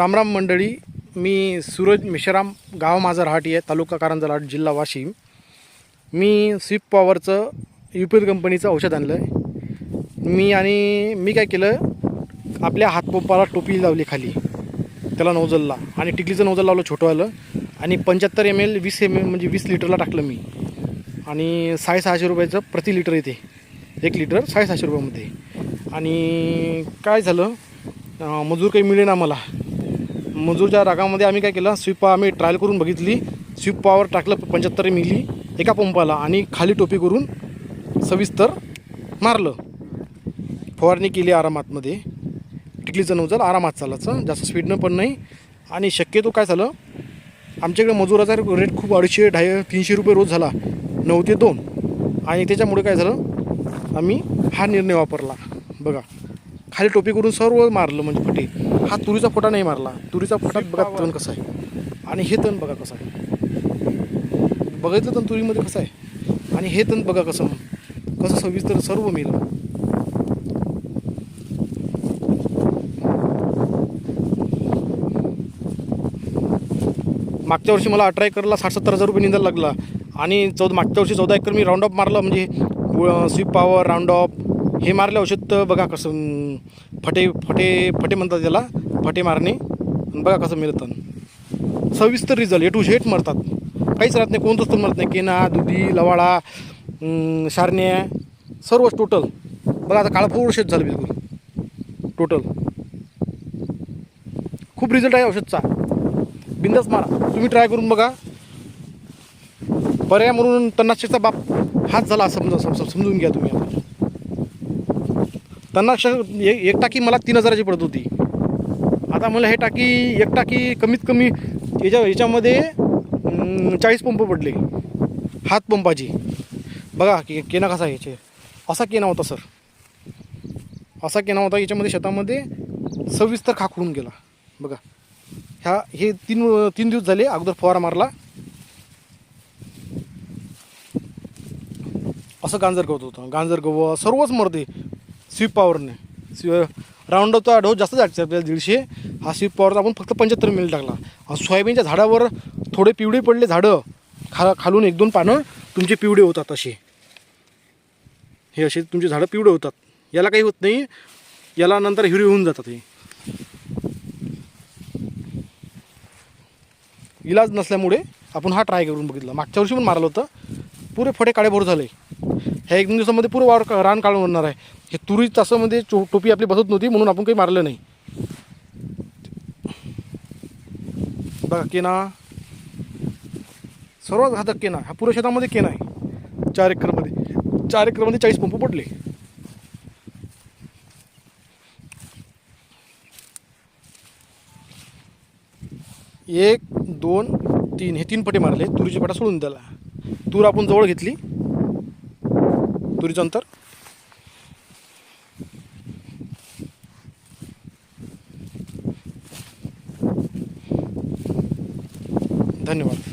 रामराम मंडळी मी सूरज मिश्राम गाव माझा रहाटी आहे तालुका कारंजलाट जिल्हा वाशिम. मी स्विप पॉवरचं युपीएल कंपनीचं औषध आणलं आहे मी आणि मी काय केलं आपल्या हातपंपाला टोपी लावली खाली. त्याला नौजलला आणि टिकलीचं नोजल लावलं छोटंवालं आणि पंच्याहत्तर एम एल वीस एम एल म्हणजे वीस लिटरला टाकलं मी. आणि साडेसहाशे रुपयाचं प्रति लिटर येते. एक लिटर साडेसहाशे रुपयामध्ये. आणि काय झालं मजूर काही मिळेना मला. मजूरच्या रागामध्ये आम्ही काय केलं स्वीप आम्ही ट्रायल करून बघितली. स्वीप पॉवर टाकलं पंच्याहत्तर मिली एका पंपाला आणि खाली टोपी करून सविस्तर मारलं. फवारणी केली आरामातमध्ये. टिकलीचं नवजल आरामात चालायचं जास्त स्पीडनं पण नाही. आणि शक्यतो काय झालं आमच्याकडे मजुराचा रेट खूप अडीचशे ढाई तीनशे रुपये रोज झाला. नऊ ते दोन. आणि त्याच्यामुळे काय झालं आम्ही हा निर्णय वापरला. बघा. खाली टोपी करून सर्व मारलं म्हणजे फटे हा तुरीचा फोटा नाही मारला. तुरीचा फोटा बघा तण कसा आहे. आणि हे तण बघा कसं आहे. बघायचं तण तुरीमध्ये कसं आहे? आणि हे तण बघा कसं कसं सविस्तर सर्व मेलं मागच्या वर्षी मला अठरा एकरला साठ सत्तर हजार रुपये निंदायला लागला. आणि चौदा मागच्या वर्षी चौदा एकर मी राऊंड ऑफ मारलं. म्हणजे स्वीप पॉवर राऊंड ऑफ हे मारले औषध तर बघा कसं फटे फटे फटे म्हणतात त्याला फटे मारणे. बघा कसं मिळतं. सविस्तर रिझल्ट ए टू झेट मरतात. काहीच राहत नाही कोणतंच तर मरत नाही. केना दुधी लवाळा सारण्या शारण्या सर्वच टोटल बघा आता काळपूर शेत झालं बिलकुल. टोटल खूप रिझल्ट आहे औषधचा. बिंदास मारा. तुम्ही ट्राय करून बघा. पर्याय म्हणून तन्नाशेचा बाप हाच झाला असं समजा समजून घ्या तुम्ही आता. त्यांना क्ष एक एक टाकी मला तीन हजाराची पडत होती. आता मला हे टाकी एक टाकी कमीत कमी याच्या याच्यामध्ये चाळीस पंप पडले. हात पंपाची. बघा की केना कसा याचे. असा केना होता सर. असा केना होता याच्यामध्ये शेतामध्ये सविस्तर खाकडून गेला. बघा. ह्या हे तीन तीन दिवस झाले अगोदर फवारा मारला. असं गांजर गवत होतं. गांजर गवत सर्वच मरते. स्वीप पॉवरने. स्वी राऊंडचा डोस जास्त जायचा आपल्याला दीडशे. हा स्वीप पॉवरचा आपण फक्त पंच्याहत्तर मिनिट टाकला. सोयाबीनच्या झाडावर थोडे पिवळे पडले झाडं खा खालून एक दोन पानं तुमचे पिवळे होतात असे. हे असे तुमचे झाडं पिवळे होतात. याला काही होत नाही याला नंतर हिरवे होऊन जातात हे. इलाज नसल्यामुळे आपण हा ट्राय करून बघितला. मागच्या वर्षी पण मारलं होतं. पुरे फटे काळेभोर झाले. ह्या एक दोन दिवसामध्ये पुरं वावर रान काढून होणार आहे. हे तुरी तासामध्ये म्हणजे चो टोपी आपली बसत नव्हती म्हणून आपण काही मारलं नाही. बघा केना. सर्वात घातक केना. हा पुऱ्या शेतामध्ये केना आहे. चार एकरमध्ये. चार एकरमध्ये चाळीस पंप पडले. एक दोन तीन हे तीन पटे मारले. तुरीचे पटा सोडून त्याला तूर आपण जवळ घेतली. तुरीचं अंतर. धन्यवाद